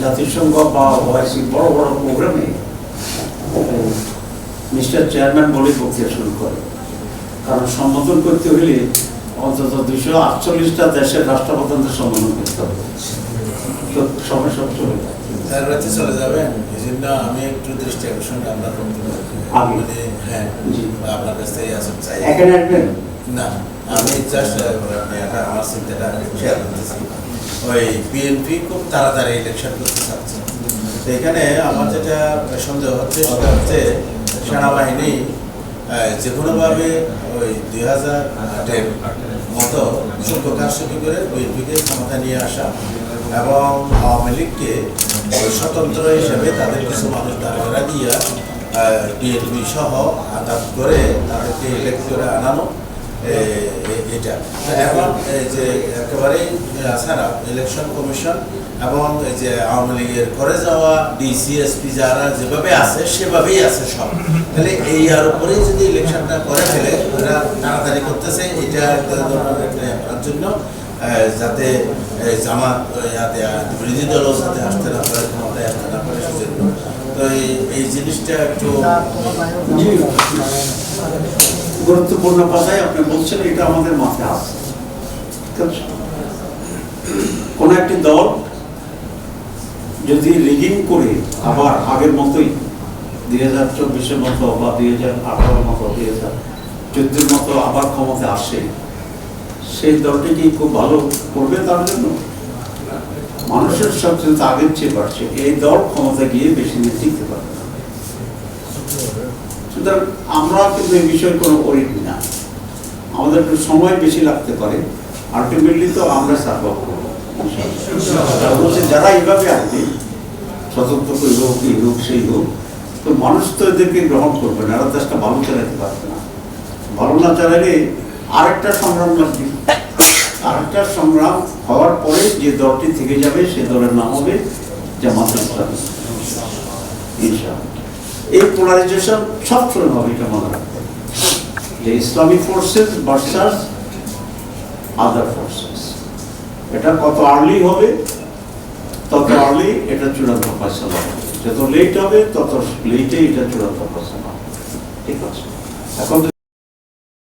জাতিসংঘ বা ওআইসি বড় বড় প্রোগ্রামে মিস্টার চেয়ারম্যান বলে প্রক্রিয়া শুরু করে। কারণ সম্বোধন করতে হলে অন্তত দুশো আটচল্লিশটা দেশের রাষ্ট্রপ্রধানদের সম্বোধন করতে হবে। তো সময় সব চলে যায়। তার রাতে চলে যাবেন। এই জন্য আমি একটু দৃষ্টি আকর্ষণ আপনার? মানে হ্যাঁ। আপনার কাছ থেকে আসতে চাই। এখানে আসবেন? না আমি জাস্ট এটা আমার চিন্তাটা শেয়ার করতেছি ওই বিএনপি খুব তাড়াতাড়ি ইলেকশন করতে চাচ্ছে। এখানে আমার যেটা সন্দেহ হচ্ছে, সেটা হচ্ছে সেনাবাহিনী যে কোনোভাবে ওই দুই হাজার আটের মতো যোগ্য কারসাজি করে বিএনপিকে ক্ষমতা নিয়ে আসা এবং আওয়ামী লীগকে স্বতন্ত্র হিসেবে তাদের কিছু মানুষ দাঁড়া দিয়া বিএনপি সহ আঘাত করে তাদেরকে ইলেক্ট করে আনানো এটা। এখন যে একেবারেই ছাড়া ইলেকশন কমিশন এবং যে আওয়ামী লীগের করে যাওয়া ডিসিএসপি যারা যেভাবে আছে সেভাবেই আছে সব। তাহলে এই আর উপরেই যদি ইলেকশনটা করে ফেলে ওরা তাড়াতাড়ি করতেছে এটা আপনার জন্য যাতে জামাত ইয়াতে, বিরোধী দলও যাতে আসতে না পারে ক্ষমতায় আসতে না পারে সেজন্য। তো এই জিনিসটা একটু গুরুত্বপূর্ণ কথাই আপনি বলছেন, এটা আমাদের মাথায় আছে? কোন একটি দল যদি রিগিং করে আবার আগের মতোই দুই হাজার চব্বিশের মতো বা দুই হাজার আঠারোর মতো, দুই হাজার চোদ্দের মতো আবার ক্ষমতা আসে, সেই দলটি কি খুব ভালো করবে তার জন্য? মানুষের সচেতনতা আগের চেয়ে বাড়ছে। এই দল ক্ষমতা গিয়ে বেশি দিন টিকতে পারবে সুতরাং আমরা কিন্তু এই বিষয়ে কোনো ওরিড না। আমাদের একটু সময় বেশি লাগতে পারে। আলটিমেটলি তো আমরা সার্ভাইভ করব যারা এইভাবে আসবে স্বতন্ত্র কই হোক এই হোক সেই হোক তো মানুষ তো এদেরকে গ্রহণ করবে না এরা দেশটা ভালো চালাতে পারবে না। ভালো না চালালে আরেকটা সংগ্রাম লাগবে। আরেকটা সংগ্রাম হওয়ার পরে যে দলটি থেকে যাবে সে দলের নাম হবে জামাত ইসলামী ইনশাআল্লাহ। এই পোলারাইজেশন সবসময় হবে এটা মনে রাখতে যে Islamic forces versus other forces এটা কত আর্লি হবে, তত আর্লি এটা চূড়ান্ত ফয়সলা হবে। যত লেট হবে, তত লেটে এটা চূড়ান্ত ফয়সলা ঠিক আছে? এখন